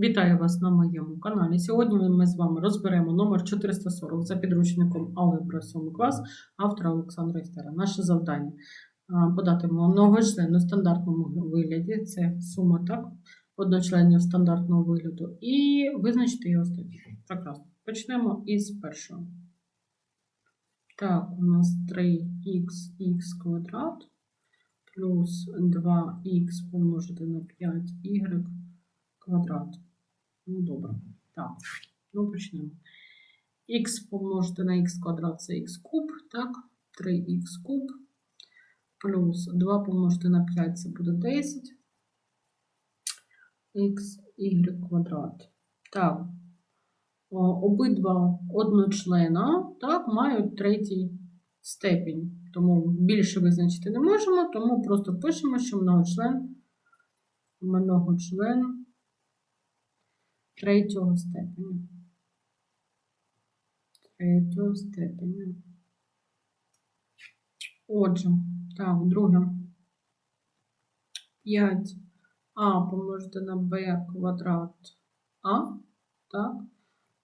Вітаю вас на моєму каналі. Сьогодні ми з вами розберемо номер 440 за підручником Алгебра 7 клас автора Олександра Істера. Наше завдання подати многочлен у стандартному вигляді, це сума так, одночленів стандартного вигляду, і визначити його статтю. Прекрасно. Почнемо із першого. Так, у нас 3х квадрат плюс 2х помножити на 5y квадрат. Ну, добре. Так, ну почнемо. Х помножити на х квадрат це х куб, так? 3х куб. Плюс 2 помножити на 5 це буде 10. Х, y квадрат. Так. О, Обидва одночлена так, мають третій степінь. Тому більше визначити не можемо, тому просто пишемо, що многочлен, многочлен третього степеня. Третього степеня. Отже, так, друге. 5а помножити на b квадрат а, так,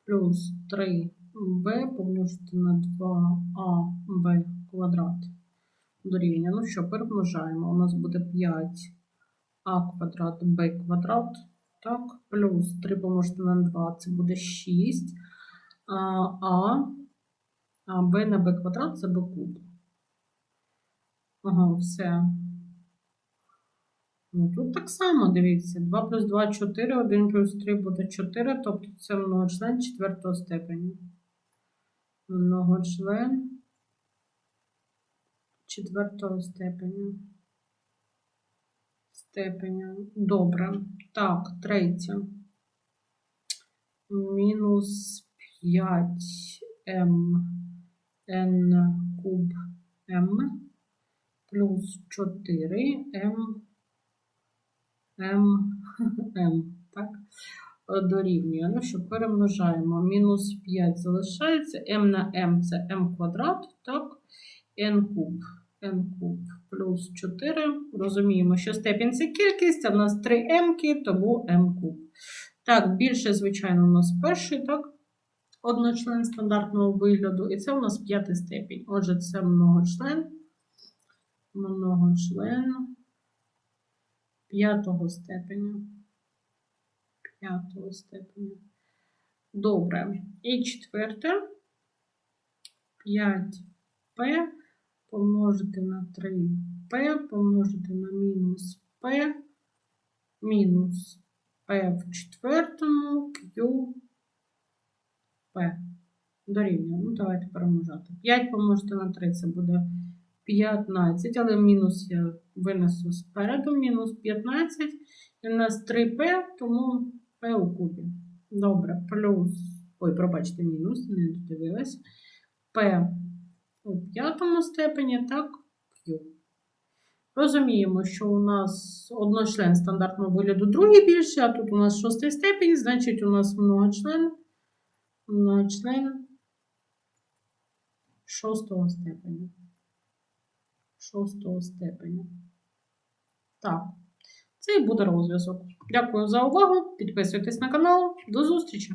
плюс 3b помножити на 2аб квадрат дорівнює. Ну що, перемножаємо. У нас буде 5а квадрат b квадрат. Так, плюс 3 помножити на 2, це буде 6. А, а, b на b квадрат це b куб. Ага, все. Ну, тут так само, дивіться, 2 плюс 2 – 4, 1 плюс 3 буде 4, тобто це многочлен четвертого степеня. Многочлен четвертого степеня. Степеня. Добре. Так, третє. Мінус 5m n куб m плюс 4m m m, так? Дорівнює. Ну що, перемножаємо. Мінус 5 залишається. m на m це m квадрат, так? n куб. N куб плюс 4. Розуміємо, що степінь це кількість, а в нас 3 m, тому m куб. Так, більше, звичайно, у нас перший, так? Одночлен стандартного вигляду, і це у нас п'ятий степінь. Отже, це многочлен. Многочлен п'ятого степеня. П'ятого степеня. Добре. І четверте. 5p помножити на 3p, помножити на мінус p, мінус p в четвертому, q, p. Дорівнює. Ну, давайте перемножати. 5 помножити на 3 це буде 15, але мінус я винесу спереду, мінус 15. І у нас 3p, тому p у кубі. Добре, плюс, ой, пробачте, мінус, не додивилась. p у п'ятому степені, так, Q. Розуміємо, що у нас одночлен стандартного вигляду другий більший, а тут у нас шостий степень, значить, у нас многочлен, многочлен шостого степеня. Шостого степеня. Так, це і буде розв'язок. Дякую за увагу. Підписуйтесь на канал. До зустрічі!